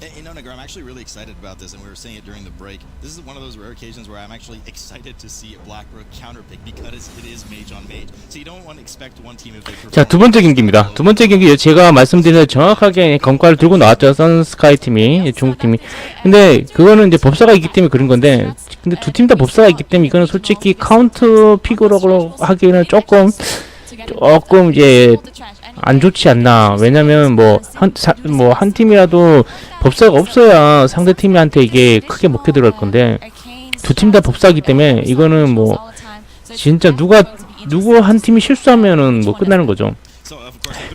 You know, Nagar, I'm actually really excited about this, and we were saying it during the break. This is one of those rare occasions where I'm actually excited to see a Blackbrook counterpick because it is mage on mage. So you don't want to expect one team if they 자, 두 번째 경기입니다. 두 번째 경기 제가 말씀드린 정확하게 검과를 들고 나왔죠. 선스카이 팀이, 중국 팀이. 근데 그거는 이제 법사가 있기 때문에 그런 건데, 근데 두 팀 다 법사가 있기 때문에 이거는 솔직히 카운트 픽으로 하기에는 조금, 조금 이제 안 좋지 않나. 왜냐면 뭐, 한, 사, 뭐, 한 팀이라도 법사가 없어야 상대 팀한테 이게 크게 먹혀 들어갈 건데, 두 팀 다 법사기 때문에 이거는 뭐, 진짜 누가, 누구 한 팀이 실수하면은 뭐 끝나는 거죠.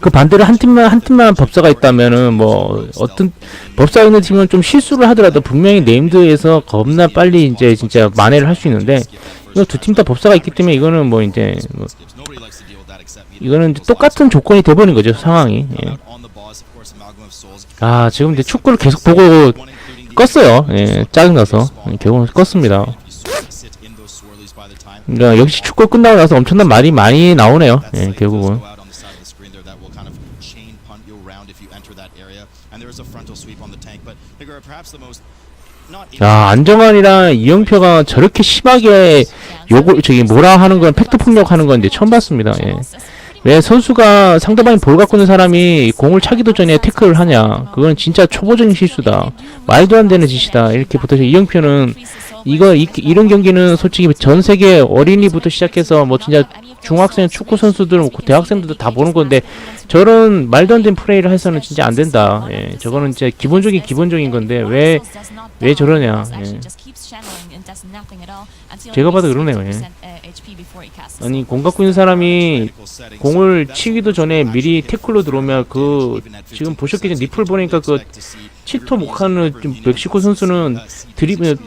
그 반대로 한 팀만 한 팀만 법사가 있다면은 뭐 어떤 법사 있는 팀은 좀 실수를 하더라도 분명히 네임드에서 겁나 빨리 이제 진짜 만회를 할 수 있는데 이거 두 팀 다 법사가 있기 때문에 이거는 뭐 이제 뭐 이거는 똑같은 조건이 돼버린 거죠 상황이. 예. 아 지금 이제 축구를 계속 보고 껐어요. 예, 짜증나서 예, 결국은 껐습니다. 그러니까 역시 축구 끝나고 나서 엄청난 말이 많이 나오네요. 예, 결국은. 자 안정환이랑 이영표가 저렇게 심하게 욕을 저기 뭐라 하는 건 팩트 폭력하는 건 이제 처음 봤습니다. 예. 왜 선수가 상대방이 볼 갖고 있는 사람이 공을 차기도 전에 태클을 하냐? 그건 진짜 초보적인 실수다. 말도 안 되는 짓이다. 이렇게 붙어서 이영표는 이거 이, 이런 경기는 솔직히 전 세계 어린이부터 시작해서 뭐 진짜 중학생 축구 선수들, 뭐 대학생들도 다 보는 건데 저런 말도 안 되는 플레이를 해서는 진짜 안 된다. 예, 저거는 진짜 기본적인 기본적인 건데 왜 왜 저러냐? 예. 제가 봐도 그러네요. 예. 아니 공 갖고 있는 사람이 공을 치기도 전에 미리 태클로 들어오면 그 지금 보셨겠지만 니플 보니까 그 치토 좀 멕시코 선수는 드리블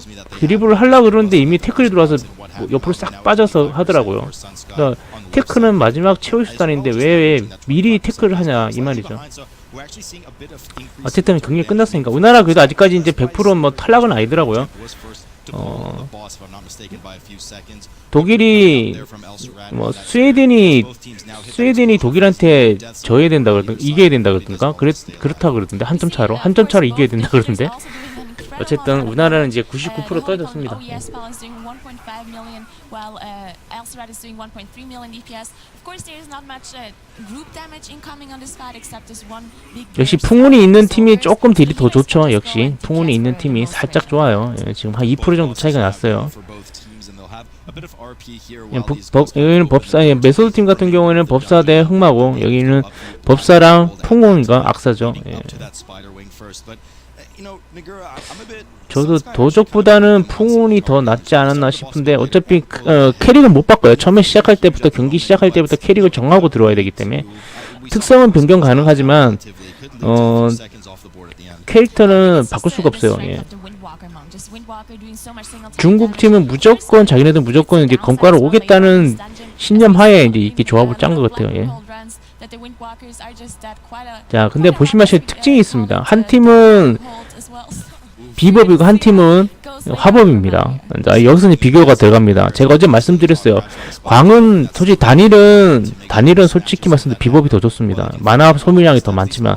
드리블을 하려고 그러는데 이미 태클이 들어와서 뭐 옆으로 싹 빠져서 하더라고요. 그러니까 태클은 마지막 최후 수단인데 왜 미리 태클을 하냐 이 말이죠. 어쨌든 경기 끝났으니까 우리나라 그래도 아직까지 이제 100%뭐 탈락은 아니더라고요. 어, 독일이 뭐 스웨덴이 스웨덴이 독일한테 져야 된다 그러든 이겨야 된다 그러든가 그랬 그렇다 그러던데 한 점 차로 한 점 차로 이겨야 된다 그러던데 어쨌든 우리나라는 이제 99% 떨어졌습니다. yes, Paul is doing 1.5 million, while uh, Elserat is doing 1.3 million DPS. Of course, there is not much uh, group damage incoming on this fight, except this one big. 역시. 풍운이 있는 팀이 조금 딜이 더 좋죠. 역시 풍운이 있는 팀이 살짝 좋아요. 예, 지금 한 2% 정도 차이가 났어요. 법, 법, 여기는 법사, 예, 메소드 팀 같은 경우에는 법사 대 흑마고 여기는 법사랑 풍운과 악사죠. 예. 저도 도적보다는 풍운이 더 낫지 않았나 싶은데 어차피 크- 어, 캐릭은 못 바꿔요. 처음에 시작할 때부터 경기 시작할 때부터 캐릭을 정하고 들어와야 되기 때문에 특성은 변경 가능하지만 어, 캐릭터는 바꿀 수가 없어요. 예. 중국 팀은 무조건 자기네들 무조건 이제 검과를 오겠다는 신념 하에 이제 이렇게 조합을 짠 것 같아요. 예. 자, 근데 보시면 특징이 있습니다. 한 팀은 비법이고 한 팀은 화법입니다. 자, 여기서 이제 비교가 들어갑니다. 제가 어제 말씀드렸어요. 광은 솔직히 단일은 단일은 솔직히 말씀드려 비법이 더 좋습니다. 만화 소비량이 더 많지만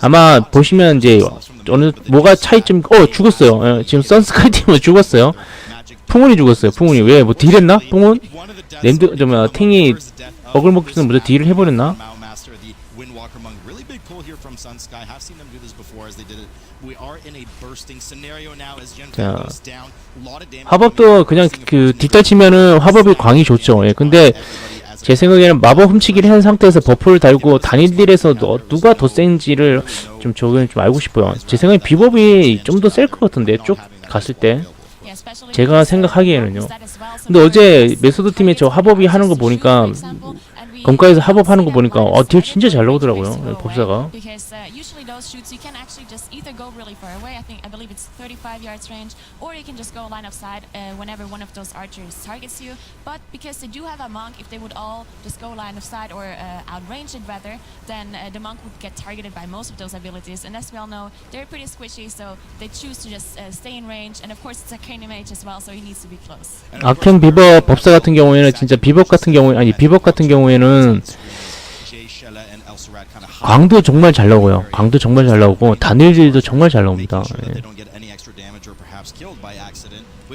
아마 보시면 이제 어느 뭐가 차이점 어 죽었어요. 예, 지금 선스카이 팀은 죽었어요. 풍운이 죽었어요. 풍운이 왜 뭐 딜했나? 풍운 랜드 좀 어, 탱이 어글 먹기는 먼저 딜을 해버렸나? 자, 화법도 그냥 그 뒷달 치면은 화법이 광이 좋죠. 예, 근데 제 생각에는 마법 훔치기를 한 상태에서 버프를 달고 단일 딜에서 너, 누가 더 센지를 좀 저건 좀 알고 싶어요. 제 생각에 비법이 좀 더 셀 것 같은데 쭉 갔을 때 제가 생각하기에는요. 근데 어제 메소드 팀의 저 화법이 하는 거 보니까 검가에서 합업하는 거 보니까 어, 딜 진짜 잘 나오더라고요. 네, 법사가. Because uh, usually those shoots you can actually just either go really far away. I think I believe it's 35 yards range, or you can just go line of sight uh, whenever one of those archers targets you. But because they do have a monk, if they would all just go line of sight or uh, outrange it rather, then uh, the monk would get targeted by most of those abilities. And as we all know, they're pretty squishy, so they choose to just uh, stay in range. And of course, it's a Kane mage as well, so he needs to be close. 악행 비법 법사 같은 경우에는 진짜 비법 같은 경우에 아니 비법 같은 경우에는 광도 정말 잘 나오고요. 광도 정말 잘 나오고 다니엘들도 정말 잘 나옵니다. 예.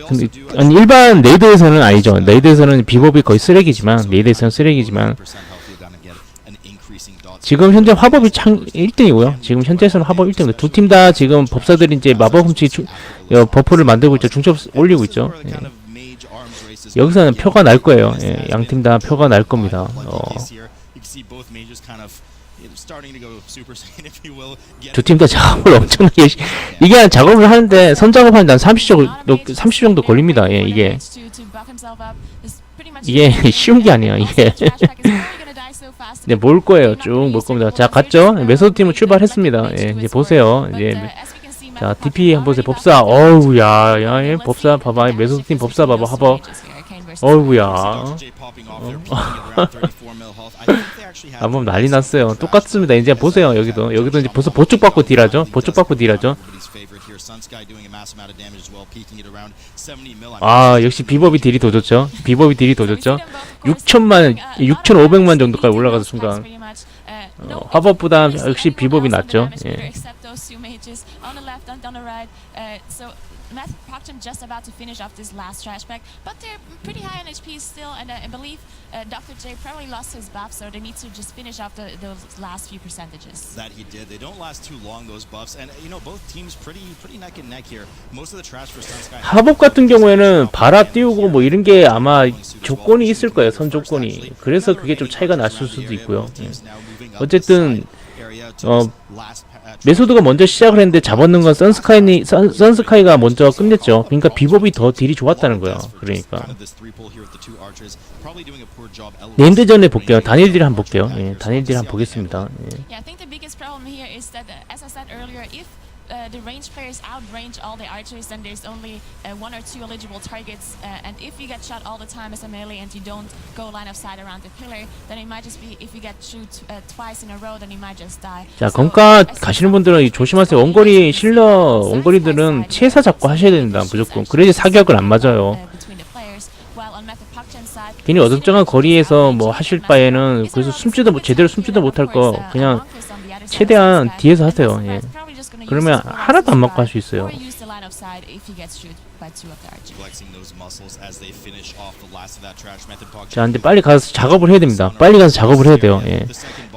근데 아니 일반 레이드에서는 아니죠. 레이드에서는 비법이 거의 쓰레기지만 레이드에서는 쓰레기지만 지금 현재 화법이 창 1등이고요. 지금 현재에서는 화법 1등입니다. 두 팀 다 지금 법사들이 이제 마법 훔치기 중- 어, 버프를 만들고 있죠. 중첩 올리고 있죠. 예. 여기서는 표가 날 거예요. 예, 양팀 다 표가 날 겁니다. 어, 두팀 다 작업을 엄청나게 시- 이게 한 작업을 하는데 선 작업하는데 한 30 정도 30 정도 걸립니다. 예, 이게 이게 쉬운 게 아니에요. 이게 네, 몰 거예요. 쭉 몰 겁니다. 자, 갔죠? 메소드 팀은 출발했습니다. 예, 이제 보세요. 이제 자, DP 한번 보세요. 법사. 어우, 야, 야, 예, 법사 봐봐. 메소드 팀 법사 봐봐. 하버. 어우야. 한번 난리 났어요. 똑같습니다. 이제 보세요. 여기도 여기도 이제 벌써 보축 받고 딜하죠. 보축 받고 딜하죠. 아, 역시 비법이 딜이 더 좋죠. 비법이 딜이 더 좋죠. 6천만, 6,500만 정도까지 올라가서 순간 어, 화법보다 역시 비법이 낫죠. 예. Matt Proctum just about to finish off this last trash pack, but they're pretty high on HP still, and uh, I believe uh, Dr. J probably lost his buff, so they need to just finish off the, those last few percentages. That he did. They don't last too long. Those buffs, and you know both teams pretty pretty neck and neck here. Most of the trash for Sunsky. 화법 같은 경우에는 바라 띄우고 뭐 이런 게 아마 조건이 있을 거예요. 선 조건이. 그래서 그게 좀 차이가 났을 수도 있고요. 예. 어쨌든 어, 메소드가 먼저 시작을 했는데 잡았는 건 선스카이니 선, 선스카이가 먼저 끝냈죠. 그러니까 비법이 더 딜이 좋았다는 거예요. 그러니까 네임드전에 볼게요. 다니엘딜 한번 볼게요. 예, 다니엘딜 한번 보겠습니다. 예. Uh, uh, the range players outrange all the archers, then there's only uh, one or two eligible targets. Uh, and if you get shot all the time as a melee and you don't go line of sight around the pillar, then it might just be if you get shoot uh, twice in a row, then you might just die. 자, 건가 가시는 분들은 조심하세요. 원거리 실러 원거리들은 치에사 잡고 하셔야 됩니다. 무조건. 그래야지 사격을 안 맞아요. uh, 괜히 어정쩡한 거리에서 뭐 하실 바에는 그래서 숨지도 못- 제대로 숨지도 못할 거 그냥 최대한 뒤에서 하세요. 예. 그러면 하나도 안 맞고 할 수 있어요. 자, 근데 빨리 가서 작업을 해야 됩니다. 빨리 가서 작업을 해야 돼요. 예.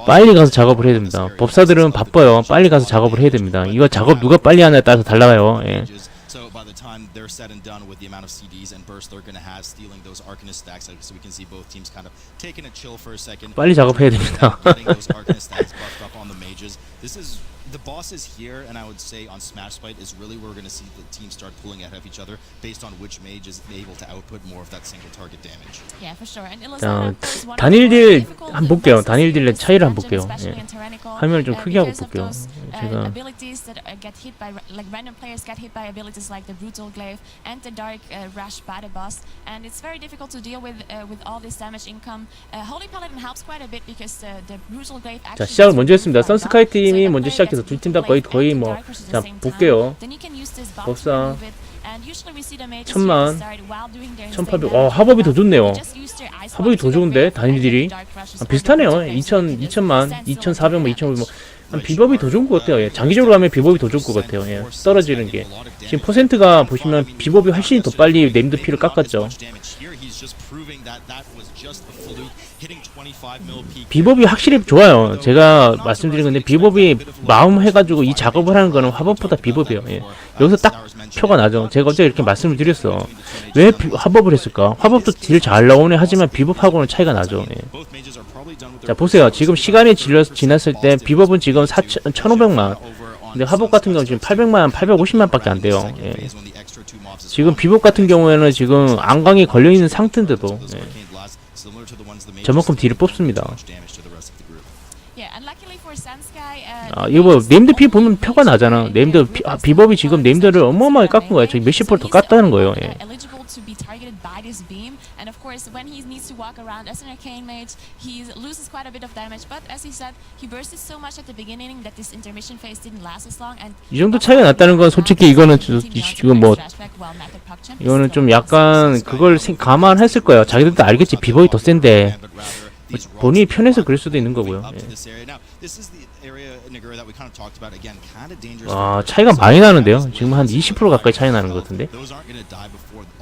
빨리 가서 작업을 해야 됩니다. 법사들은 바빠요. 빨리 가서 작업을 해야 됩니다. 이거 작업 누가 빨리 하냐에 따라서 달라요. 예. So by the time they're said and done with the amount of CDs and bursts they're going to have stealing those Arcanist stacks, so we can see both teams kind of taking a chill for a second. 빨리 작업해야 됩니다. getting those Arcanist stacks buffed up on the mages. This is the boss is here, and I would say on Smash Fight is really where we're going to see the teams start pulling ahead of each other based on which mage is able to output more of that single target damage. Yeah, for sure. And 자, Illustrator is one of the 단일딜 more difficult 한번 볼게요. bosses 단일딜의 in 차이를 Dungeon, 한번 볼게요. especially 예. in Tyrannical, 화면을 좀 uh, 크게 하고 because of 볼게요. those, uh, 제가 abilities that uh, get hit by ra- like random players get hit by abilities like the brutal glaive and the dark uh, rash by the boss, and it's very difficult to deal with uh, with all this damage income. Uh, Holy Paladin helps quite a bit because uh, the brutal glaive 자, actually 시작을 gets 먼저 했습니다. removed by 선스카이 buff, so 팀이 the 먼저 player 시작해서 gets 두팀 다 거의 거의 뭐 자. 볼게요. 법사. 천만. start while doing their 1800. insane 와, damage 화법이 더. 좋네요. Wall 더 좋은데, 단일들이. 아, 비슷하네요. brutal glaive, so 2000, it just 2000만, sends the 2400, 뭐 damage. 2500, 뭐. 한 비법이 더 좋은 것 같아요. 예. 장기적으로 가면 비법이 더 좋을 것 같아요. 예. 떨어지는 게. 지금 퍼센트가 보시면 비법이 훨씬 더 빨리 네임드 피를 깎았죠. 비법이 확실히 좋아요. 제가 말씀드린 건데 비법이 마음 해가지고 이 작업을 하는 거는 화법보다 비법이에요. 예. 여기서 딱 표가 나죠. 제가 어제 이렇게 말씀을 드렸어. 왜 비, 화법을 했을까? 화법도 딜 잘 나오네 하지만 비법하고는 차이가 나죠. 예. 자 보세요. 지금 시간이 질러, 지났을 때 비법은 지금 4 1500만 근데 화법 같은 경우는 지금 800만, 850만 밖에 안 돼요. 예. 지금 비법 같은 경우에는 지금 안광이 걸려 있는 상태인데도 예. 저만큼 딜을 뽑습니다. Yeah, and luckily for Sunsky, uh, 아 이거 뭐 네임드 피 보면 표가 나잖아. 네임드 피, 아, 비법이 지금 네임드를 어마어마하게 깎은 거야. 저기 몇십 프로 더 깎다는 거예요. 예. To be targeted by this beam, and of course, when he needs to walk around as an arcane mage, he loses quite a bit of damage. But as he said, he bursted so much at the beginning that this intermission phase didn't last as long. And 이 정도 차이가 났다는 건 솔직히 이거는 이건 뭐 이거는 좀 약간 그걸 생- 감안했을 거예요. 자기들도 알겠지 비법이 더 센데 본인이 편해서 그럴 수도 있는 거고요. 예. 아, 차이가. 많이 나는데요. 지금 한 20% 가까이 차이 나는 것 같은데.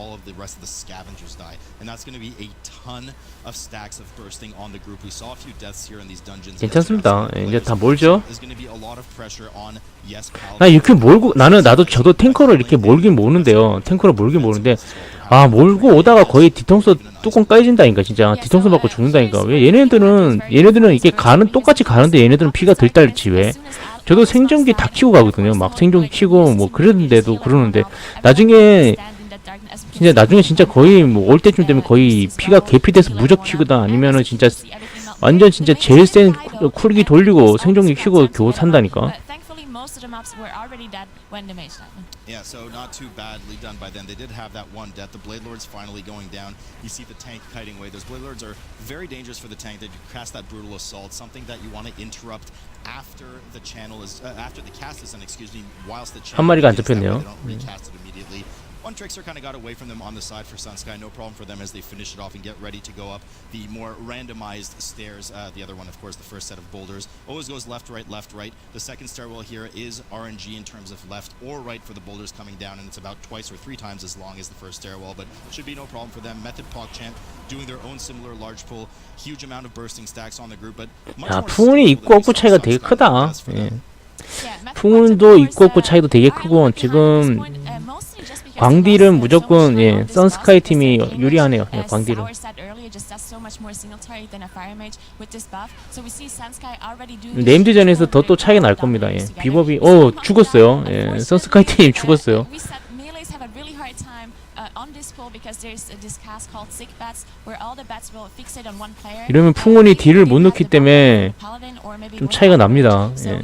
All of the rest of the scavengers die, and that's going to be a ton of stacks of bursting on the group. We saw a few deaths here in these dungeons. 괜찮습니다. 예, 이제 다 몰죠. 나 이렇게 몰고 나는 나도 저도 탱커를 이렇게 몰긴 모르는데요. 탱커를 몰긴 모르는데 아 몰고 오다가 거의 뒤통수 뚜껑 까여진다니까 진짜 뒤통수 맞고 죽는다니까 왜 얘네들은 얘네들은 이게 가는 똑같이 가는데 얘네들은 피가 덜 딸지 왜 저도 생존기 다 키고 가거든요 막 생존기 키고 뭐 그러는데도 그러는데 나중에 진짜 나중에 진짜 거의 뭐 올 때쯤 되면 거의 피가 개피돼서 무적 키거나 아니면은 진짜 완전 진짜 제일 센 쿨- 쿨기 돌리고 생존기 키고 겨우 산다니까 most of the mobs were already dead when the mage died. Yeah, so not too badly done by them. They did have that one death. The Blade Lord's finally going down. You see the tank kiting away. Those Blade Lords are very dangerous for the tank. They cast that brutal assault, something that you want to interrupt after the channel is uh, after the cast is done. Excuse me, whilst the channel 한 마리가 안 잡혔네요. They don't recast it immediately. One Trickster kind of got away from them on the side for Sunsky. No problem for them as they finish it off and get ready to go up the more randomized stairs. Uh, the other one, of course, the first set of boulders always goes left, right, left, right. The second stairwell here is RNG in terms of left or right for the boulders coming down, and it's about twice or three times as long as the first stairwell, but should be no problem for them. Method PogChamp doing their own similar large pull, huge amount of bursting stacks on the group, but much 야 more 풍운이 stable 있고 than we 없고 saw 차이가 되게 Sunsky 크다 does for 예. them. 풍운도 있고 없고 차이도 되게 크고 지금 광딜은 무조건 예 선스카이 팀이 유리하네요. 예, 광딜은. 네임드전에서 더 또 차이가 날 겁니다. 예. 비법이 어 죽었어요. 예, 선스카이 팀 죽었어요. 이러면 풍운이 딜을 못 넣기 때문에 좀 차이가 납니다. 예.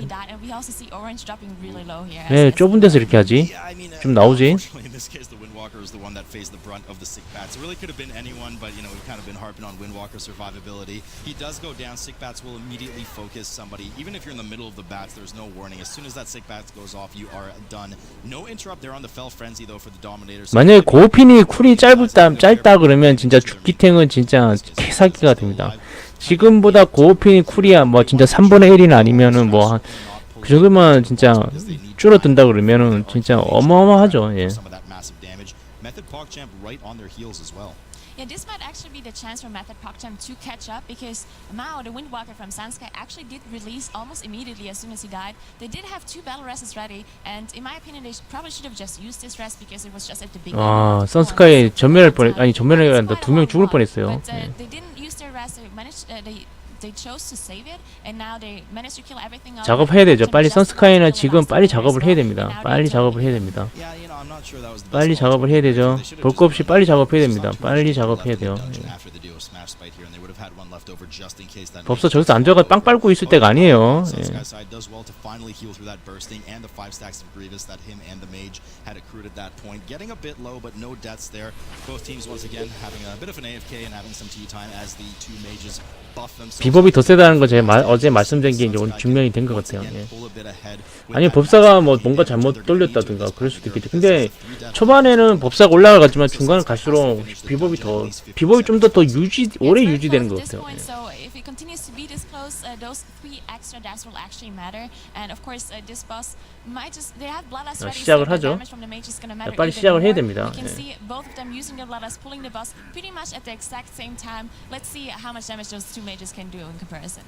네, 좁은 데서 이렇게 하지. Yeah, I mean, uh, 좀 나오지. Unfortunately, in this case, the Windwalker is the one that faced the brunt of the sick bats. It really could have been anyone, but you know we've kind of been harping on Windwalker survivability. He does go down. Sick bats will immediately focus somebody, even if you're in the middle of the bats. There's no warning. As soon as that sick bat goes off, you are done. No interrupt there on the fell frenzy though for the Dominator. So 만약에 고우핀이 쿨이 짧다 짧다 그러면 진짜 죽기탱은 진짜 개사기가 됩니다. 지금보다 고우핀이 쿨이 뭐 진짜 3분의 1이나 아니면은 뭐 그 정도만 진짜 줄어든다 그러면은 진짜 어마어마하죠. 예. Method PogChamp right on their heels as well. Yeah, this might actually be the chance for Method PogChamp to catch up because Mao, the Windwalker from Sanskai, actually did release almost immediately as soon as he died. They did have two battle rests ready, and in my opinion, they probably should have just used this rest because it was just at the beginning. 아, 선스카이. 전멸할 뻔 아니 전멸이 아니라 두명 죽을 뻔했어요. But uh, 예. they didn't use their rest. They managed. Uh, they they chose to save it, and now they managed to kill everything. out. 작업해야 되죠. 빨리 선스카이는 the 지금 빨리 작업을 해야 됩니다. 빨리 작업을 해야 됩니다. 빨리 작업을 해야. 되죠. 볼 거 없이 빨리. 작업해야 됩니다. 빨리 작업해야 돼요. 예. 법사 저기서 앉아가. 빵 빨고 있을 때가 아니에요. 예. 비법이 더 세다는 거 제가 마- 어제 말씀드린 게 이제 오늘 증명이 된 것 같아요. 예. 아니 법사가 뭐 뭔가 잘못 돌렸다든가 그럴 수도 있겠죠. 근데 초반에는 법사가 올라가지만 중간 갈수록 비법이 더 비법이 좀 더 더 유지 오래 유지되는 것 같아요. 예. So if it continues to be this close, uh, those three extra deaths will actually matter. And of course, uh, this boss might just they have bloodlust 자, ready, 시작을 so the 하죠. damage from the mage is gonna matter 빨리 even 시작을 해야 more. 됩니다. You can 예. see both of them using the bloodlust, pulling the boss pretty much at the exact same time. Let's see how much damage those two mages can do in comparison.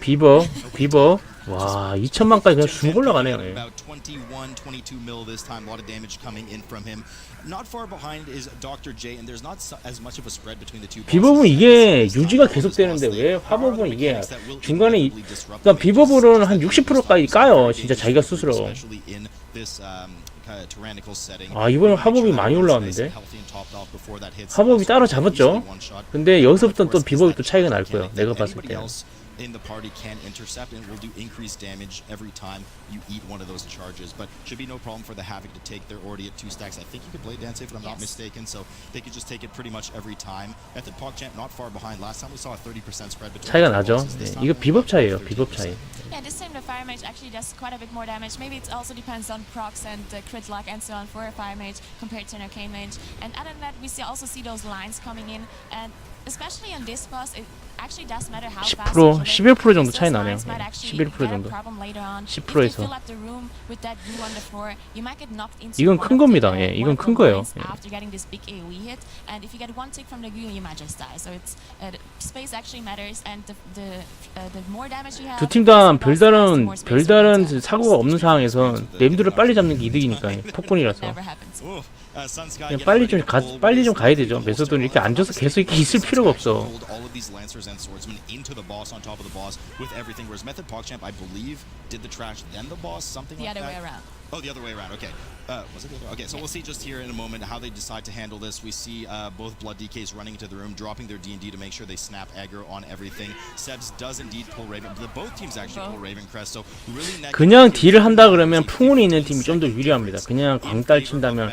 비버 비버 와 2천만까지 그냥 쑥 올라가네요. 예. About 21, 22 mil this time. A lot of damage coming in from him. Not far behind is Dr. J, and there's not so- as much of a spread between the two. 비법은 bosses. 이게 유지가 all 계속 those 되는데 bosses, 왜 화법은 other 이게 중간에 이- 그러니까. 비법으로는 한 Especially 60%까지 in 까요. 진짜 자기가 스스로. especially in this, um, kind of tyrannical setting. 아, 화법이 sure that 많이 올라왔는데? 화법이 Also, 따로 잡았죠. 근데 여기서부터는 또 비법이 is 또 차이가 날 거예요. 내가 봤을 때. else in the party can intercept and will do increased damage every time you eat one of those charges. But should be no problem for the Havoc to take. They're already at two stacks. I think you could blade dance if I'm not Yes. mistaken. So they could just take it pretty much every time. At the PogChamp, not far behind. Last time we saw a 30% spread between 차이가 the two 나죠. bosses. This 예. time 이거 only 비법 about 차이예요. 비법 13%. 차이. Yeah, this time the fire mage actually does quite a bit more damage. Maybe it also depends on procs and uh, crit luck and so on for a fire mage compared to an arcane mage. And other than that, we see also see those lines coming in, and especially on this boss, it, actually does matter how 10% fast you kill it, 11% 정도 차이 나네요. lines might 예, actually 11% get a 정도. problem later on. If 10% you 에서. fill up the room with that goo on the floor, you might get knocked into 이건 one 큰 겁니다. 예, uh, 이건 큰 거예요. 예. Uh, uh. 두팀다 the boss has, the 별다른 별다른. 사고가 없는 상황에서 램드를 빨리 잡는 게 이득이니까 예, 폭군이라서 Uh, 그냥 빨리 좀 가, 빨리 좀 가야 되죠. 메소드는 이렇게. 앉아서 계속 이렇게 있을 필요가 없어. Oh, the other way around. Okay. Uh, was it the other? Okay, so we'll see just here in a moment how they decide to handle this. We see uh, both Blood DKs running into the room, dropping their D&D to make sure they snap aggro on everything. Sebs does indeed pull Raven. The, both teams actually pull Raven Crest, so really neck 그냥 딜을 한다 그러면. 풍운이 있는 팀이 좀 더 유리합니다. 그냥 광딸 친다면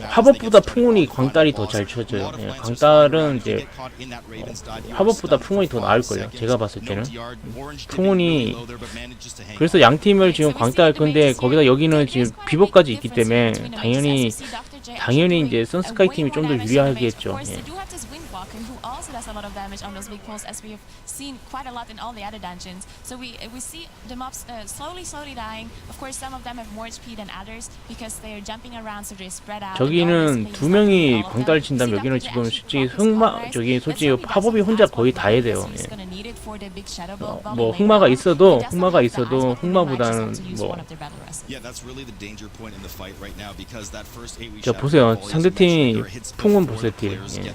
화법보다 풍운이 광딸이 더. 잘 쳐져요. 예, 광딸은 이제 are 화법보다 풍운이 더 나을 거예요. 제가 봤을 때는. 풍운이 그래서. 양 팀을 지금 광딸 건데 거기다 여기는 지금 비법까지 있기 때문에 당연히 당연히 이제 선스카이 팀이 좀 더 유리하겠죠. 예. A lot of damage on those big pulls as we have seen quite a lot in all the other dungeons. So we we see the mobs uh, slowly slowly dying. Of course some of them have more HP than others because they are jumping around so they spread out. 저기는 두 명이 We see 여기는. 지금 솔직히 흑마. 저기 솔직히 화법이 혼자 거의 다 해야 돼요. 예. 어, 뭐 흑마가. 있어도 흑마가 있어도 흑마보다는 뭐 자, 보세요. 상대팀 before 보세요, 딜. 예.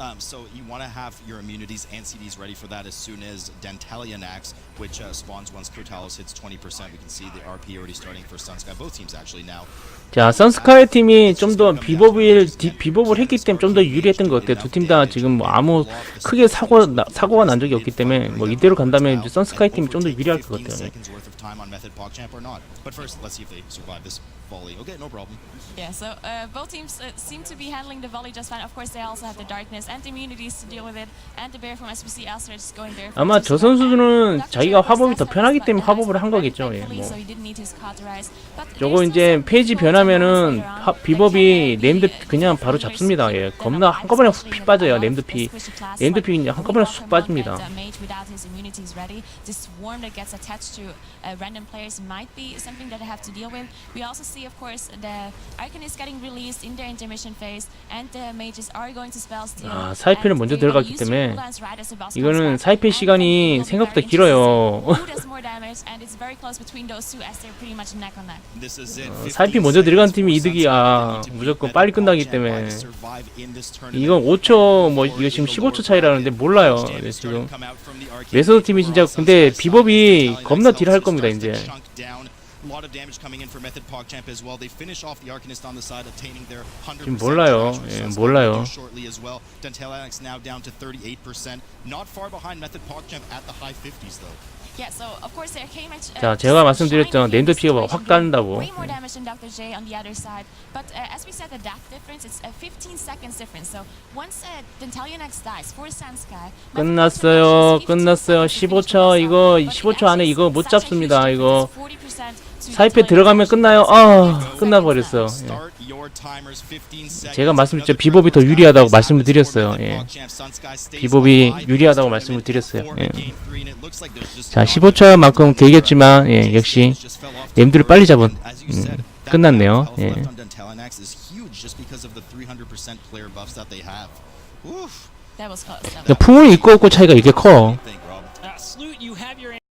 Um, so you want to have your immunities and CDs ready for that as soon as Dentalian Axe, which uh, spawns once Crotalis hits 20%. We can see the RP already starting for Sunsky. Both teams actually now. 자, 선스카이 팀이 좀 더 비법을 디- 비법을 했기 때문에 좀 더 유리했던 것 같아요. 두 팀 다 지금 뭐 아무 크게 사고 나, 사고가 난 적이 없기 때문에 뭐 이대로 간다면 이제 선스카이 팀이 좀 더 유리할 것 15 같아요. 예. seconds worth of time on Method PogChamp or not. But first, let's see if they survive this volley. Okay, no problem. Yeah, so uh, both teams uh, seem to be handling the volley just fine. Of course, they also have the darkness 아마 저. 선수들은 자기가. 화법이 더 편하기 때문에 화법을 한 거겠죠. 예, 뭐. 저거 이제 페이지 변하면은. 화- 비법이 램드 uh, 그냥 바로 잡습니다. 예, 겁나 한꺼번에 especially 훅 in 빠져요. 램드 피. 램드 피 그냥 한꺼번에 쑥 빠집니다. Uh, uh. 아, 사이펜을 먼저 들어갔기 때문에 이거는 사이펜 시간이 생각보다 길어요. 어, 살피 먼저 들어간 팀이 이득이야. 무조건 빨리 끝나기 때문에. 이건 5초 뭐 이거 지금 15초 차이라는데 몰라요. 네, 지금 메소드 팀이 진짜 근데 비법이 겁나 딜할 겁니다, 이제. Lot of damage coming in for Method PogChamp as well. They finish off the Arcanist on the side, attaining their 100% 지금 몰라요. 예, 몰라요. shortly as well. Dentalax now down to 38%, not far behind Method PogChamp at the high 50s though. Yeah, so of course their K match. Uh, 자, 제가 말씀드렸죠. 랜드 피가 확 깐다고. Way more damage than Dr. J on the other side, but uh, as we said, the death difference is a 15 seconds difference. So once uh, Dentalian X dies for Sunsky, 끝났어요. 끝났어요. 15초 이거 15초 안에 이거 못 잡습니다. 이거 사이페 들어가면 끝나요. 아, 끝나버렸어. 예. 제가 말씀드렸죠. 비법이 더 유리하다고 말씀을 드렸어요. 예. 비법이 유리하다고 말씀을 드렸어요. 예. 자, 15초만큼 길겠지만 예, 역시 램드를 빨리 잡은 음, 끝났네요. 예. 그러니까 풍운이 있고 없고 차이가 이게 커.